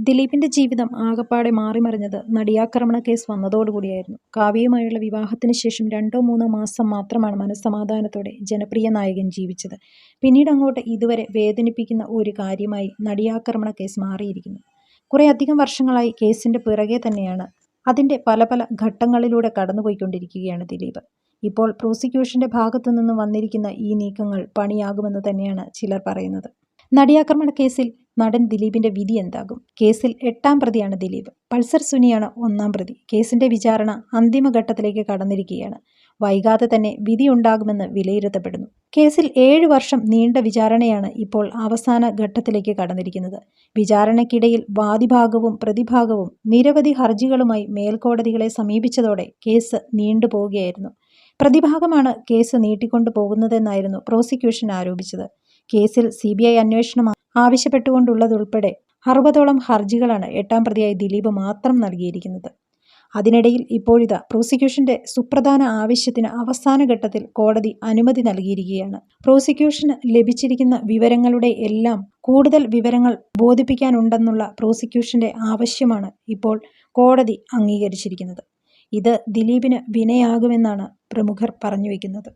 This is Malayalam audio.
ദിലീപിന്റെ ജീവിതം ആകപ്പാടെ മാറിമറിഞ്ഞത് നടിയാക്രമണ കേസ് വന്നതോടുകൂടിയായിരുന്നു. കാവ്യയുമായുള്ള വിവാഹത്തിന് ശേഷം രണ്ടോ മൂന്നോ മാസം മാത്രമാണ് മനസ്സമാധാനത്തോടെ ജനപ്രിയ നായകൻ ജീവിച്ചത്. പിന്നീട് അങ്ങോട്ട് ഇതുവരെ വേദനിപ്പിക്കുന്ന ഒരു കാര്യമായി നടിയാക്രമണ കേസ് മാറിയിരിക്കുന്നു. കുറേ കുറെയധികം വർഷങ്ങളായി കേസിന്റെ പിറകെ തന്നെയാണ്. അതിന്റെ പല പല ഘട്ടങ്ങളിലൂടെ കടന്നുപോയിക്കൊണ്ടിരിക്കുകയാണ് ദിലീപ്. ഇപ്പോൾ പ്രോസിക്യൂഷന്റെ ഭാഗത്തുനിന്നും വന്നിരിക്കുന്ന ഈ നീക്കങ്ങൾ പണിയാകുമെന്ന് തന്നെയാണ് ചിലർ പറയുന്നത്. നടിയാക്രമണ കേസിൽ നടൻ ദിലീപിന്റെ വിധി എന്താകും? കേസിൽ എട്ടാം പ്രതിയാണ് ദിലീപ്. പൾസർ സുനിയാണ് ഒന്നാം പ്രതി. കേസിന്റെ വിചാരണ അന്തിമഘട്ടത്തിലേക്ക് കടന്നിരിക്കുകയാണ്. വൈകാതെ തന്നെ വിധിയുണ്ടാകുമെന്ന് വിലയിരുത്തപ്പെടുന്നു. കേസിൽ ഏഴ് വർഷം നീണ്ട വിചാരണയാണ് ഇപ്പോൾ അവസാന ഘട്ടത്തിലേക്ക് കടന്നിരിക്കുന്നത്. വിചാരണയ്ക്കിടയിൽ വാദിഭാഗവും പ്രതിഭാഗവും നിരവധി ഹർജികളുമായി മേൽക്കോടതികളെ സമീപിച്ചതോടെ കേസ് നീണ്ടുപോവുകയായിരുന്നു. പ്രതിഭാഗമാണ് കേസ് നീട്ടിക്കൊണ്ടു പോകുന്നതെന്നായിരുന്നു പ്രോസിക്യൂഷൻ ആരോപിച്ചത്. കേസിൽ സി ബി ഐ അന്വേഷണം ആവശ്യപ്പെട്ടുകൊണ്ടുള്ളതുൾപ്പെടെ അറുപതോളം ഹർജികളാണ് എട്ടാം പ്രതിയായ ദിലീപ് മാത്രം നൽകിയിരിക്കുന്നത്. അതിനിടയിൽ ഇപ്പോഴിതാ പ്രോസിക്യൂഷന്റെ സുപ്രധാന ആവശ്യത്തിന് അവസാന ഘട്ടത്തിൽ കോടതി അനുമതി നൽകിയിരിക്കുകയാണ്. പ്രോസിക്യൂഷന് ലഭിച്ചിരിക്കുന്ന വിവരങ്ങളുടെ എല്ലാം കൂടുതൽ വിവരങ്ങൾ ബോധിപ്പിക്കാനുണ്ടെന്നുള്ള പ്രോസിക്യൂഷന്റെ ആവശ്യമാണ് ഇപ്പോൾ കോടതി അംഗീകരിച്ചിരിക്കുന്നത്. ഇത് ദിലീപിന് വിനയാകുമെന്നാണ് പ്രമുഖർ പറഞ്ഞു പറഞ്ഞുവെക്കുന്നത്.